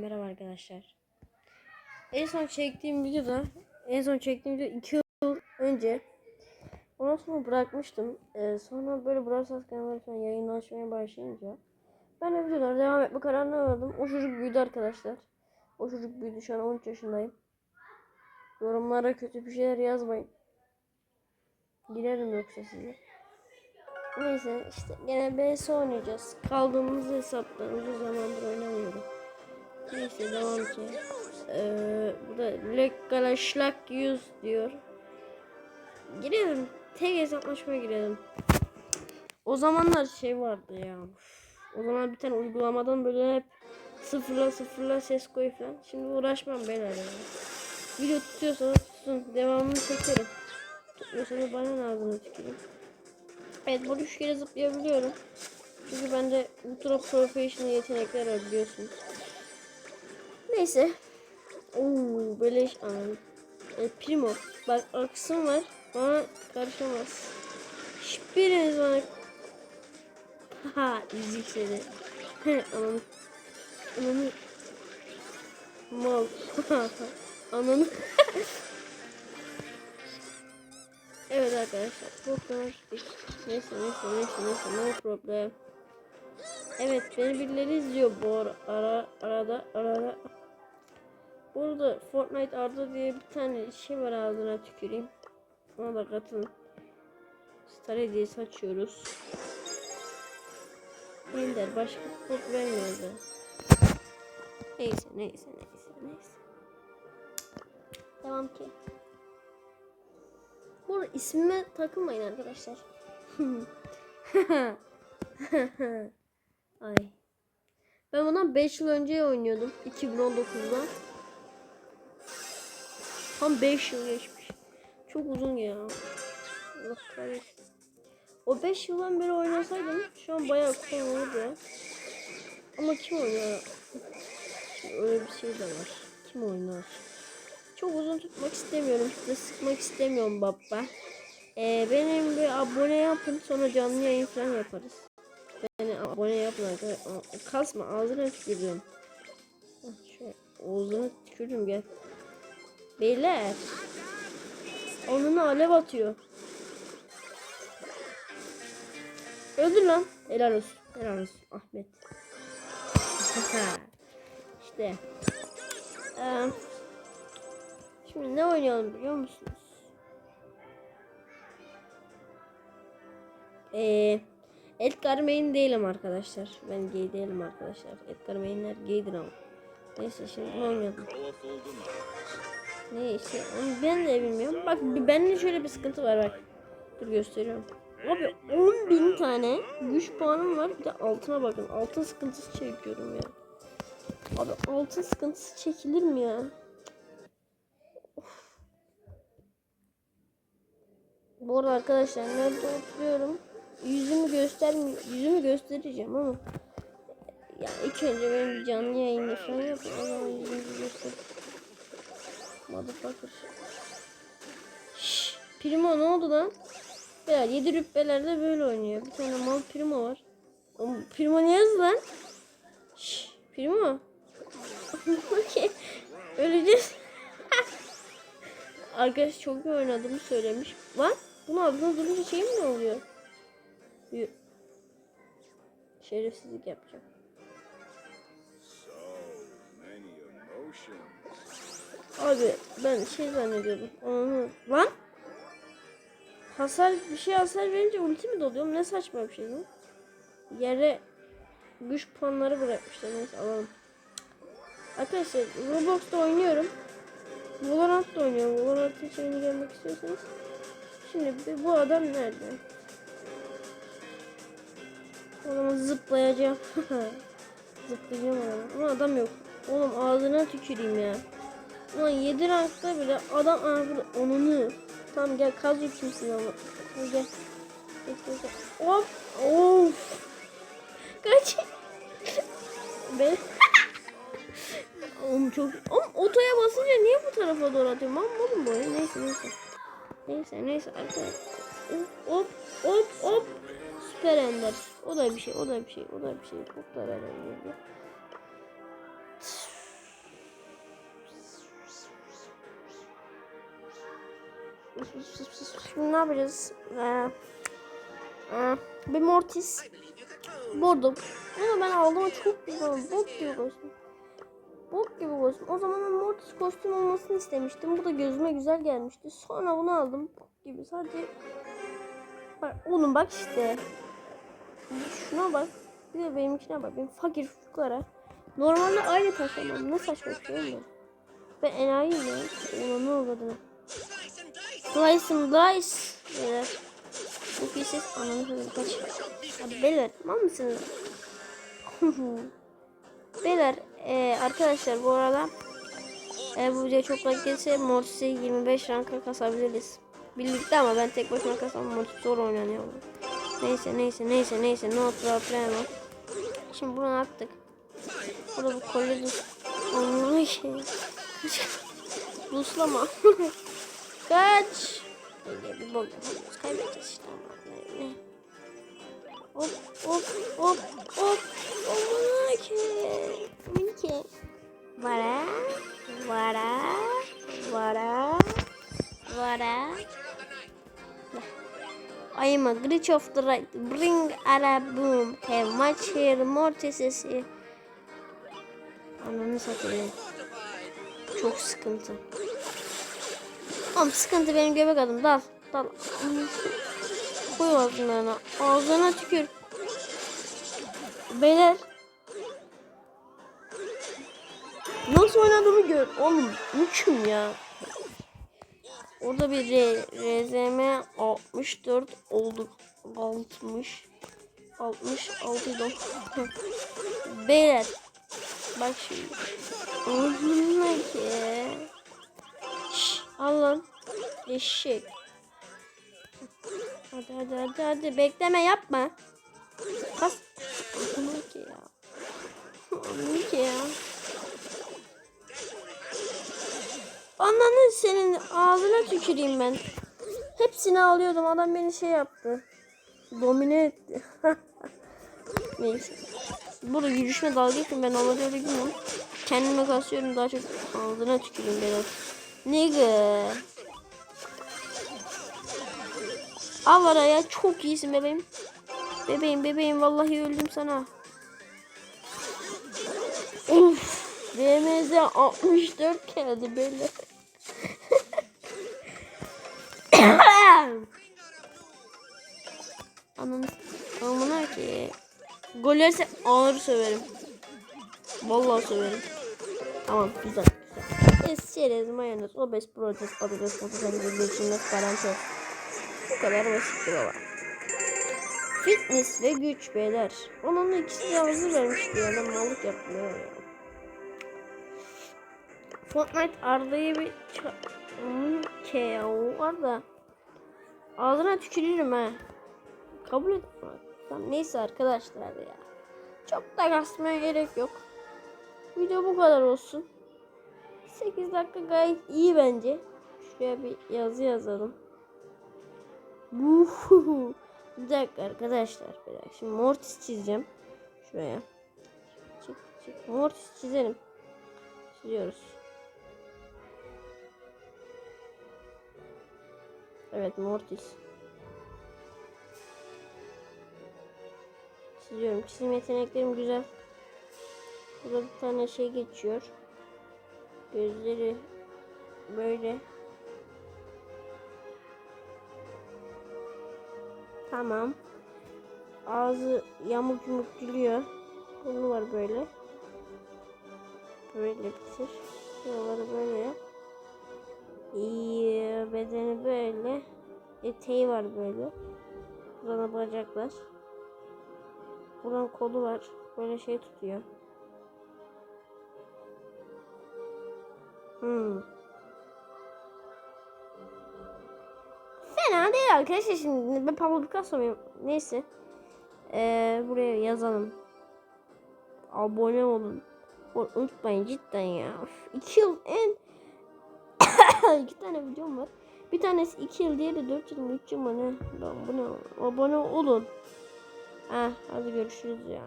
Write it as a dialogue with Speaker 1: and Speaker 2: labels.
Speaker 1: Merhaba arkadaşlar. En son çektiğim videoda, en son çektiğim video 2 yıl önce. Ondan sonra bırakmıştım. Ee, sonra böyle Brawl Stars kanalları falan yayınlaşmaya başlayınca ben de videolara devam etme kararını aldım. O çocuk büyüdü arkadaşlar. O çocuk büyüdü. Şu an 13 yaşındayım. Yorumlara kötü bir şeyler yazmayın. Girerim yoksa size. Neyse işte gene BS oynayacağız. Kaldığımız hesapta uzun zamandır oynamıyorum. Neyse devam ki. Ee, burada Lekgalaşlak 100 diyor. Girelim. Tek hesaplaşmaya girelim. O zamanlar şey vardı ya. O zaman bir tane uygulamadan böyle hep sıfırla sıfırla ses koy falan. Şimdi uğraşmam beyler ya. Video tutuyorsa tutsun. Devamını çekerim. Tutmuyorsa da bana ne ağzına tüküreyim. Evet bu üç kere zıplayabiliyorum. Çünkü bende ultra professional yetenekler var biliyorsunuz. Neyse. Oo böyle anam. E, primo. Bak aksım var. Bana karışamaz. Hiçbiriniz bana Haha müzik seni. Ananı. Ananı. Mal. Ananı. evet arkadaşlar. Çok konuştuk. Neyse neyse neyse neyse no problem. Evet beni birileri izliyor bu ara, ara arada arada. Burada Fortnite Arda diye bir tane şey var ağzına tüküreyim. Ona da katılın. Star hediyesi açıyoruz. Ender başka kod vermiyordu. Neyse neyse neyse neyse. Devam ki. Bu ismime takılmayın arkadaşlar. Ay. Ben bundan 5 yıl önce oynuyordum. 2019'da. Tam 5 yıl geçmiş. Çok uzun ya. Allah kahretsin. O 5 yıldan beri oynasaydım şu an bayağı kolay olurdu. Ama kim oynuyor? Şimdi öyle bir şey de var. Kim oynar? Çok uzun tutmak istemiyorum. Size sıkmak istemiyorum baba. Ee, benim bir abone yapın sonra canlı yayın falan yaparız. Beni abone yapın arkadaşlar. Kasma ağzına tükürdüm. Ah, Şöyle ağzına tükürdüm gel. Beyler. Onun alev atıyor. Öldür lan. Helal olsun. Helal olsun Ahmet. işte. Ee, şimdi ne oynayalım biliyor musunuz? Ee, Edgar main değilim arkadaşlar. Ben gay değilim arkadaşlar. Edgar mainler gaydir ama. Neyse şimdi bunu oynayalım. Neyse onu ben de bilmiyorum. Bak bende şöyle bir sıkıntı var bak. Dur gösteriyorum. Abi 10 bin tane güç puanım var. Bir de altına bakın. Altın sıkıntısı çekiyorum ya. Abi altın sıkıntısı çekilir mi ya? Bu arada arkadaşlar nerede oturuyorum? Yüzümü göstermiyor. Yüzümü göstereceğim ama ya ilk önce benim canlı yayını falan yapın. O yüzümü göster. Motherfucker. Primo ne oldu lan? Beyler 7 rütbelerde böyle oynuyor. Bir tane mal Primo var. O Primo ne yazdı lan? Şşş. Primo. Okey. Öleceğiz. Arkadaş çok iyi oynadığımı söylemiş. Lan bunun adına durunca şey mi oluyor? Şerefsizlik yapacağım. Abi ben şey zannediyordum. Onu lan hasar bir şey hasar verince ulti mi doluyor? Ne saçma bir şey bu. Yere güç puanları bırakmışlar. Neyse alalım. Arkadaşlar Roblox'ta oynuyorum. Valorant'ta oynuyorum. Valorant'ın şeyini görmek istiyorsanız. Şimdi bu adam nerede? Zaman zıplayacağım. Zıplayacağım adama. Ama adam yok. Oğlum ağzına tüküreyim ya. Ulan 7 rankta bile adam burada onunu. Tamam gel kaz kimsin ama. Gel gel. Hop. Of. Kaç. Ben. Oğlum çok. Oğlum otoya basınca niye bu tarafa doğru atıyorum? Lan oğlum bu. Neyse neyse. Neyse neyse arkadaşlar. Hop hop hop. Süper Ender. O da bir şey, o da bir şey, o da bir şey. Çok da beraber Ne yapacağız? Ee, ee, bir Mortis buldum. Ama ben aldım çok güzel. Bok gibi kostüm. Bok gibi kostüm. O zaman ben Mortis kostüm olmasını istemiştim. Bu da gözüme güzel gelmişti. Sonra bunu aldım. Bok gibi. Sadece bak oğlum bak işte. Şuna bak. Bir de benimkine bak. Benim fakir fukara. Normalde aynı taşımam. Ne saçma şey oğlum. Ben enayiyim ya. Ona ne oldu adına? Slice and Dice. Beyler. Bu pieces ananı satayım kaç. Beyler tamam mısınız? beyler e, arkadaşlar bu arada eğer bu video çok like gelirse Mortis'i 25 ranka kasabiliriz. Birlikte ama ben tek başıma kasamam. Mortis zor oynanıyor. Neyse neyse neyse neyse. No problem. Şimdi bunu attık. Burada bu kolye. Anladım şey. Buslama. Kaç. Bir bok yapıyoruz. Kaybedeceğiz işte. Ne? Hop hop hop hop. Aman ki. Minki. Vara. Vara. Vara. Vara. I am a glitch of the right. Bring a boom. Have much here. Mortis. Ananı satayım. Çok sıkıntı. Oğlum sıkıntı benim göbek adım. Dal. Dal. Koy ağzına. Ağzına tükür. Beyler. Nasıl oynadığımı gör. Oğlum müküm ya. Orada bir R RZM 64 olduk. 60 66 'ydı. Beyler. Bak şimdi. Oğlum ki. Al lan. Eşek. Hadi hadi hadi hadi bekleme yapma. Kas. Aman ki ya. Aman ki ya. Ananı senin ağzına tüküreyim ben. Hepsini alıyordum. Adam beni şey yaptı. Domine etti. Neyse. Burada yürüyüşme dalga geçin ben ona öyle girmiyorum. Kendime kasıyorum daha çok ağzına tüküreyim beni. Nigga. Al araya çok iyisin bebeğim. Bebeğim bebeğim vallahi öldüm sana. Uf. DMZ 64 geldi böyle. Ananı amına ki. Gol yerse ağır söverim. Vallahi söverim. Tamam güzel güzel. Es, çerez, mayonez, obez, protez, patates, patates, geçilmez, parantez. Bu kadar basittir baba. Fitness ve güç beyler. Onun ikisi de hazır vermişti ya. Ben mallık yapmıyor ya. Fortnite Arda'yı bir KO var da ağzına tükürürüm ha. Kabul et. Tamam, neyse arkadaşlar ya. Çok da kasmaya gerek yok. Video bu kadar olsun. 8 dakika gayet iyi bence. Şuraya bir yazı yazalım. Uhuhu. Bir dakika arkadaşlar. Bir dakika. Şimdi Mortis çizeceğim. Şuraya. Çık çık. Mortis çizelim. Çiziyoruz. Evet Mortis. Çiziyorum. Çizim yeteneklerim güzel. Burada bir tane şey geçiyor. Gözleri böyle. Tamam. Ağzı yamuk yumuk gülüyor. Burnu var böyle. Böyle bitir. Şuraları böyle. İyi, bedeni böyle. Eteği var böyle. Buradan bacaklar. Buradan kolu var. Böyle şey tutuyor. Hmm. Fena değil arkadaşlar şimdi. Ben Pablo Picasso muyum? Neyse. Ee, buraya yazalım. Abone olun. Unutmayın cidden ya. Üf, iki yıl en iki tane videom var. Bir tanesi 2 yıl, diğeri 4 yıl mı 3 yıl mı ne? Lan bu ne? Abone olun. Ha, hadi görüşürüz ya.